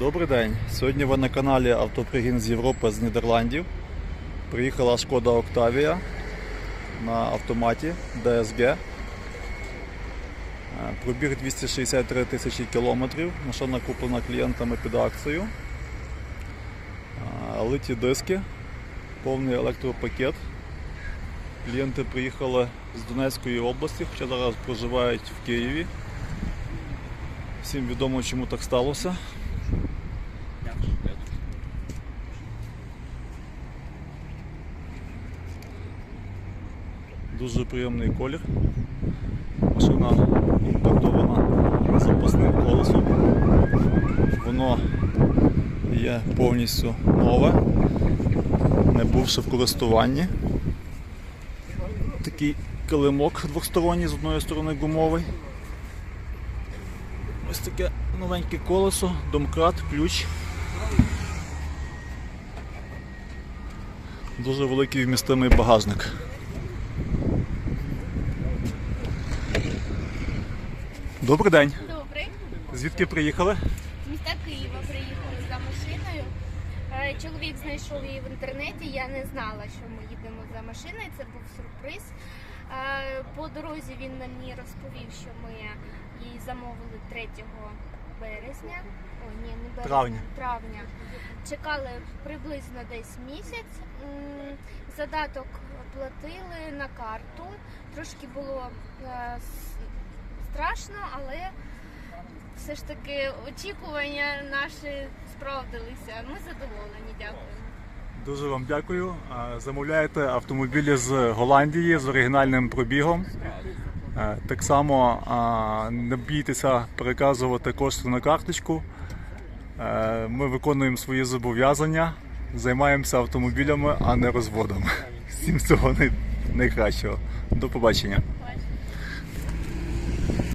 Добрий день. Сьогодні ви на каналі Автопригін з Європи з Нідерландів. Приїхала шкода Октавія на автоматі DSG. Е, Пробіг 263 тисячі кілометрів. Машина куплена клієнтами під акцію. Е, Литі диски, повний електропакет. Клієнти приїхали з Донецької області, хоча зараз проживають в Києві. Всім відомо, чому так сталося. Дуже приємний колір. Машина імпортована запасним колесом. Воно є повністю нове, не бувши в користуванні. Такий килимок двосторонній, з одної сторони гумовий. Ось таке новеньке колесо, домкрат, ключ. Дуже великий вмістимий багажник. Добрий день. Добрий. Звідки приїхали? З міста Києва приїхали за машиною. Е, Чоловік знайшов її в інтернеті. Я не знала, що ми їдемо за машиною. Це був сюрприз. Е, По дорозі він мені розповів, що ми її замовили 3 березня. Ой, ні, не березня. Травня. Травня. Чекали приблизно десь місяць. Задаток платили на карту. Трошки було е, страшно, але все ж таки очікування наші справдилися. Ми задоволені, дякуємо. Дуже вам дякую. Замовляєте автомобілі з Голландії з оригінальним пробігом. Так само не бійтеся переказувати кошти на карточку. Ми виконуємо свої зобов'язання, займаємося автомобілями, а не розводом. Всім всього найкращого. До побачення.